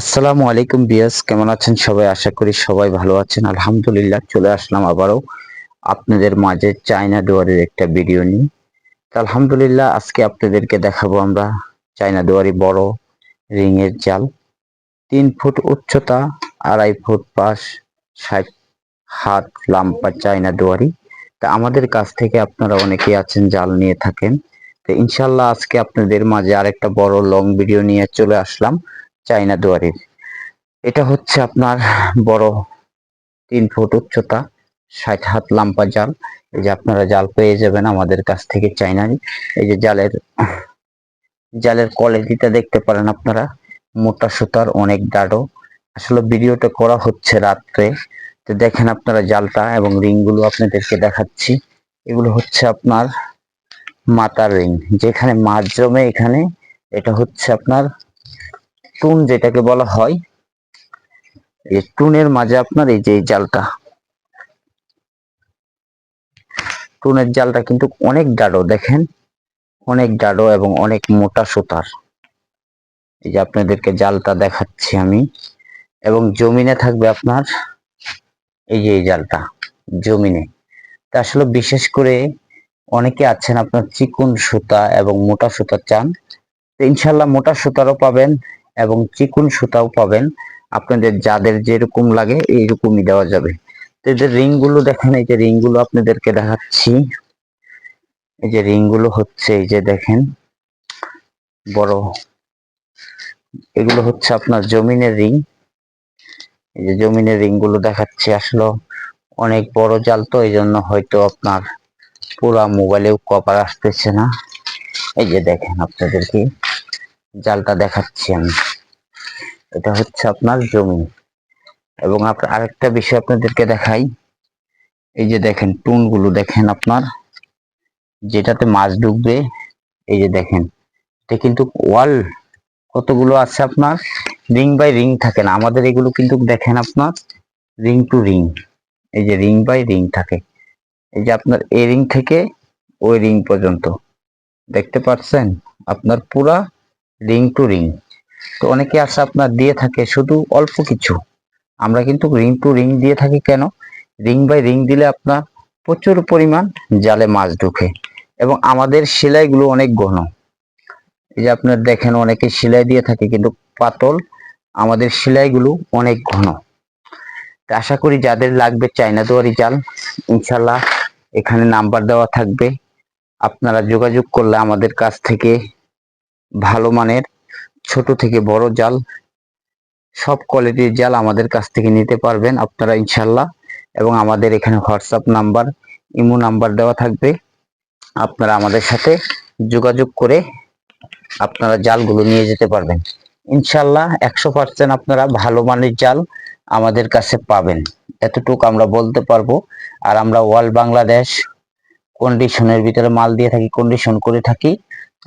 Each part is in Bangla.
আসসালামু আলাইকুম বিয়াস কেমন আছেন সবাই? আশা করি সবাই ভালো আছেন। আলহামদুলিল্লাহ, চলে আসলাম আবারও আপনাদের মাঝে চায়না দুয়ারের একটা ভিডিও নিয়ে। তো আলহামদুলিল্লাহ, আজকে আপনাদেরকে দেখাবো আমরা চায়না দুয়ারি বড় রিং এর জাল। তিন ফুট উচ্চতা, আড়াই ফুট পাশ, ষাট হাত লাম্পা চায়না দুয়ারি। তা আমাদের কাছ থেকে আপনারা অনেকেই আছেন, জাল নিয়ে থাকেন। তো ইনশাল্লাহ আজকে আপনাদের মাঝে আরেকটা বড় লং ভিডিও নিয়ে চলে আসলাম। চাইনা দুয়ারির। এটা হচ্ছে আপনার বড় তিন ফুট উচ্চতা, ষাট হাত লাম্পা জাল। এই যে আপনারা জাল পেয়ে যাবেন আমাদের কাছ থেকে চাইনারি এই যে জালের জালের কোয়ালিটিটা দেখতে পারেন আপনারা। মোটা সুতার, অনেক দাড়ো আসলে ভিডিওটা করা হচ্ছে রাত্রে। তো দেখেন আপনারা জালটা এবং রিংগুলো আপনাদেরকে দেখাচ্ছি। এগুলো হচ্ছে আপনার মাতার রিং। যেখানে মাছ জমে এখানে, এটা হচ্ছে আপনার টুন যেটাকে বলা হয়, এই টুনের মাঝে আপনার এই যে জালটা, টুনের জালটা কিন্তু অনেক গাঢ়, দেখেন, অনেক গাঢ় এবং অনেক মোটা সুতার। এই যে আপনাদেরকে জালটা দেখাচ্ছি আমি, এবং জমিনে থাকবে আপনার এই যে এই জালটা, জমিনে। তা আসলে বিশেষ করে অনেকে আছেন আপনার চিকুন সুতা এবং মোটা সুতা চান ইনশাল্লাহ মোটা সুতারও পাবেন এবং চিকুন সুতাও পাবেন। আপনাদের যাদের যেরকম লাগে এইরকমই দেওয়া যাবে। তো এদের রিংগুলো দেখেন, এই যে রিংগুলো আপনাদেরকে দেখাচ্ছি। এই যে রিংগুলো হচ্ছে, এই যে দেখেন, বড়। এগুলো হচ্ছে আপনার জমিনের রিং। এই যে জমিনের রিংগুলো দেখাচ্ছি আসলে অনেক বড় জাল তো, এই জন্য হয়তো আপনার পুরা মোবাইলেও কপার আসতেছে না। এই যে দেখেন আপনাদেরকে জালটা দেখাচ্ছি আমি। এটা হচ্ছে আপনার জমি। এবং আপনার আরেকটা বিষয় আপনাদেরকে দেখাই। এই যে দেখেন, টুনগুলো দেখেন আপনার। যেটাতে মাছ ঢুকবে, এই যে দেখেন। এটা কিন্তু ওয়াল। কতগুলো আছে আপনার? রিং বাই রিং থাকে না। আমাদের এগুলো কিন্তু দেখেন আপনার, রিং টু রিং। এই যে রিং বাই রিং থাকে। এই যে আপনার এই রিং থেকে ওই রিং পর্যন্ত। দেখতে পাচ্ছেন? আপনার পুরা রিং টু রিং। তো অনেকে আছে আপনার দিয়ে থাকে, শুধু অল্প কিছু। আমরা কিন্তু রিং টু রিং দিয়ে থাকি কেন? রিং বাই রিং দিলে আপনার প্রচুর পরিমাণ জালে মাছ ঢুকে এবং আমাদের সেলাইগুলো অনেক ঘন। এই যে আপনার দেখেন, অনেকে সেলাই দিয়ে থাকে কিন্তু পাতল, আমাদের সেলাইগুলো অনেক ঘন। তা আশা করি যাদের লাগবে চাইনা দুয়ারি জাল ইনশাল্লাহ এখানে নাম্বার দেওয়া থাকবে। আপনারা যোগাযোগ করলে আমাদের কাছ থেকে ভালো মানের ছোট থেকে বড় জাল, সব কোয়ালিটির জাল আমাদের কাছ থেকে নিতে পারবেন আপনারা ইনশাল্লাহ। এবং আমাদের এখানে হোয়াটসঅ্যাপ নাম্বার ইমো নাম্বার দেওয়া থাকবে। আপনারা আমাদের সাথে যোগাযোগ করে আপনারা জালগুলো নিয়ে যেতে পারবেন। ইনশাল্লাহ একশো পার্সেন্ট আপনারা ভালো মানের জাল আমাদের কাছে পাবেন। এতটুকু আমরা বলতে পারব। আর আমরা ওয়ার্ল্ড বাংলাদেশ কন্ডিশনের ভিতরে মাল দিয়ে থাকি কন্ডিশন করে থাকি।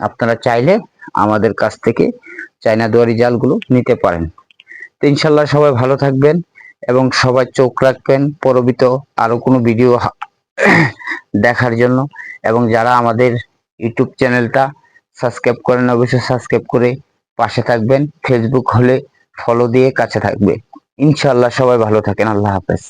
আপনারা চাইলে আমাদের কাছ থেকে চাইনা দুয়ারি জালগুলো নিতে পারেন। তো ইনশাল্লাহ সবাই ভালো থাকবেন এবং সবাই চোখ রাখবেন পরবিত আরও কোনো ভিডিও দেখার জন্য। এবং যারা আমাদের ইউটিউব চ্যানেলটা সাবস্ক্রাইব করেন, অবশ্যই সাবস্ক্রাইব করে পাশে থাকবেন। ফেসবুক হলে ফলো দিয়ে কাছে থাকবে। ইনশাল্লাহ সবাই ভালো থাকেন। আল্লাহ হাফেজ।